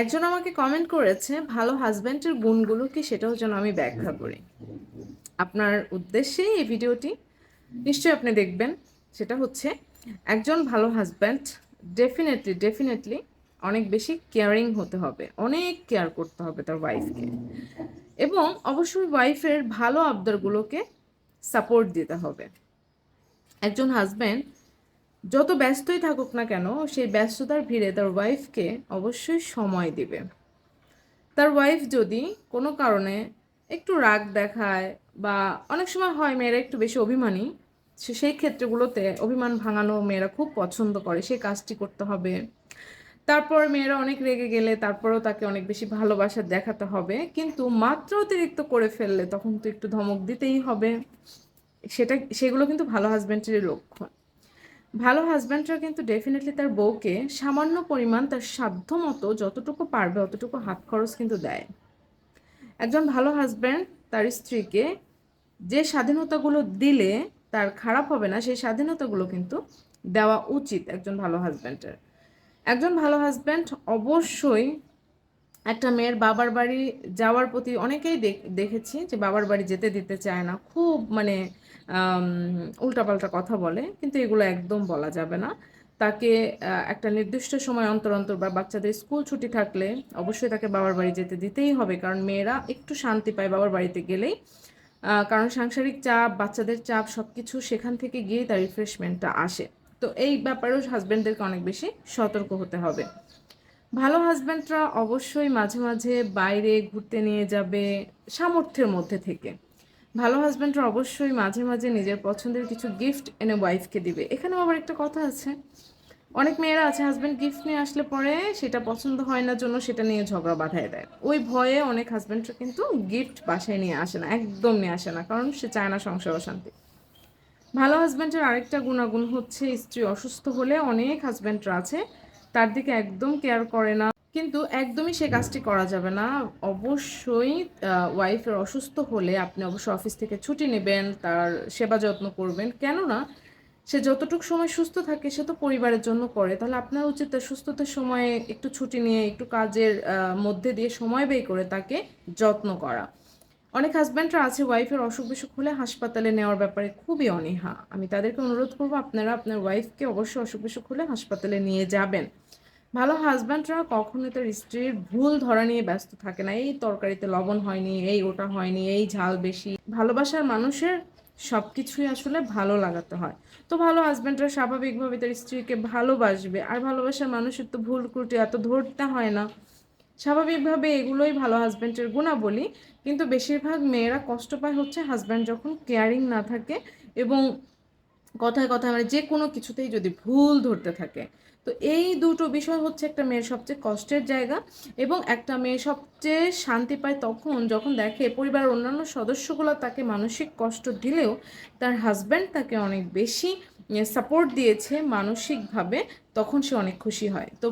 একজন আমাকে কমেন্ট করেছে, ভালো হাজব্যান্ডের গুণগুলো কি সেটাও যেন আমি ব্যাখ্যা করি? আপনার উদ্দেশ্যেই এই ভিডিওটি নিশ্চয়ই আপনি দেখবেন। সেটা হচ্ছে, একজন ভালো হাজব্যান্ড ডেফিনেটলি ডেফিনেটলি অনেক বেশি কেয়ারিং হতে হবে, অনেক কেয়ার করতে হবে তার ওয়াইফকে এবং অবশ্যই ওয়াইফের ভালো আবদারগুলোকে সাপোর্ট দিতে হবে। একজন হাজব্যান্ড যত ব্যস্তই থাকুক না কেন, সেই ব্যস্ততার ভিড়ে তার ওয়াইফকে অবশ্যই সময় দিবে। তার ওয়াইফ যদি কোনো কারণে একটু রাগ দেখায় বা অনেক সময় হয় মেয়েরা একটু বেশি অভিমানী সেই ক্ষেত্রগুলোতে অভিমান ভাঙানো মেয়েরা খুব পছন্দ করে সেই কাজটি করতে হবে। তারপর মেয়েরা অনেক রেগে গেলে তারপরেও তাকে অনেক বেশি ভালোবাসা দেখাতে হবে, কিন্তু মাত্র অতিরিক্ত করে ফেললে তখন তো একটু ধমক দিতেই হবে। সেটা, সেগুলো কিন্তু ভালো হাজব্যান্ডের লক্ষণ। ভালো হাজব্যান্ডরা কিন্তু ডেফিনেটলি তার বউকে সামান্য পরিমাণ তার সাধ্য মতো যতটুকু পারবে অতটুকু হাত খরচ কিন্তু দেয়। একজন ভালো হাজব্যান্ড তার স্ত্রীকে যে স্বাধীনতাগুলো দিলে তার খারাপ হবে না, সেই স্বাধীনতাগুলো কিন্তু দেওয়া উচিত একজন ভালো হাজব্যান্ডের একজন ভালো হাজব্যান্ড অবশ্যই একটা মেয়ের বাবার বাড়ি যাওয়ার প্রতি অনেকেই দেখ- দেখেছি যে বাবার বাড়ি যেতে দিতে চায় না। খুব মানে উল্টাপাল্টা কথা বলে, কিন্তু এগুলো একদম বলা যাবে না। তাকে একটা নির্দিষ্ট সময় অন্তর অন্তর বা বাচ্চাদের স্কুল ছুটি থাকলে অবশ্যই তাকে বাবার বাড়ি যেতে দিতেই হবে, কারণ মেয়েরা একটু শান্তি পায় বাবার বাড়িতে গেলেই। কারণ সাংসারিক চাপ, বাচ্চাদের চাপ সব কিছু সেখান থেকে গিয়েই তার রিফ্রেশমেন্টটা আসে। তো এই ব্যাপারেও হাজব্যান্ডদেরকে অনেক বেশি সতর্ক হতে হবে। ভালো হাজব্যান্ডরা অবশ্যই মাঝে মাঝে বাইরে ঘুরতে নিয়ে যাবে সামর্থ্যের মধ্যে থেকে। ভালো হাজব্যান্ডরা অবশ্যই মাঝে মাঝে নিজের পছন্দের কিছু গিফট এনে ওয়াইফকে দিবে। এখানেও আবার একটা কথা আছে। অনেক মেয়েরা আছে হাজব্যান্ড গিফট নিয়ে আসলে পরে সেটা পছন্দ হয় না, জন্য সেটা নিয়ে ঝগড়া বাঁধায় দেয়। ওই ভয়ে অনেক হাজব্যান্ডরা কিন্তু গিফট বাসায় নিয়ে আসে না, একদম নিয়ে আসে না, কারণ সে চায় না সংসার অশান্তি। ভালো হাজব্যান্ডের আরেকটা গুণাগুণ হচ্ছে স্ত্রী অসুস্থ হলে অনেক হাজব্যান্ডরা আছে, তার দিকে একদম কেয়ার করে না কিন্তু একদমই সে কাজটি করা যাবে না। অবশ্যই ওয়াইফের অসুস্থ হলে আপনি অবশ্যই অফিস থেকে ছুটি নেবেন, তার সেবা যত্ন করবেন। কেননা, সে যতটুকু সময় সুস্থ থাকে, সে তো পরিবারের জন্য করে। তাহলে আপনার উচিত তার সুস্থতার সময়ে একটু ছুটি নিয়ে, একটু কাজের মধ্যে দিয়ে সময় ব্যয় করে তাকে যত্ন করা। অনেক হাজব্যান্ডরা আছে ওয়াইফের অসুখ বিসুখ হলে হাসপাতালে নেওয়ার ব্যাপারে খুবই অনীহা। আমি তাদেরকে অনুরোধ করব, আপনারা আপনার ওয়াইফকে অবশ্যই অসুখ বিসুখ হলে হাসপাতালে নিয়ে যাবেন। ভালো হাজব্যান্ডরা কখনোই তার স্ত্রীর ভুল ধরা নিয়ে ব্যস্ত থাকে না। এই তরকারিতে লবণ হয়নি, এই ওটা হয়নি, এই ঝাল বেশি। ভালোবাসার মানুষের সব কিছুই আসলে ভালো লাগাতে হয়। তো ভালো হাজব্যান্ডরা স্বাভাবিকভাবে তার স্ত্রীকে ভালোবাসবে, আর ভালোবাসার মানুষের তো ভুল ত্রুটি এত ধরতে হয় না। স্বাভাবিকভাবে এগুলোই ভালো হাজব্যান্ডের গুণাবলী, কিন্তু বেশিরভাগ মেয়েরা কষ্ট পায় হচ্ছে হাজব্যান্ড যখন কেয়ারিং না থাকে এবং কথায় কথায় মানে যে কোনো কিছুতেই যদি ভুল ধরতে থাকে। তো এই দুটো বিষয় হচ্ছে একটা মেয়ের সবচেয়ে কষ্টের জায়গা এবং একটা মেয়ে সবচেয়ে শান্তি পায় তখন যখন দেখে পরিবারের অন্যান্য সদস্যগুলো তাকে মানসিক কষ্ট দিলেও তার হাজব্যান্ড তাকে অনেক বেশি সাপোর্ট দিয়েছে মানসিকভাবে, তখন সে অনেক খুশি হয়। তো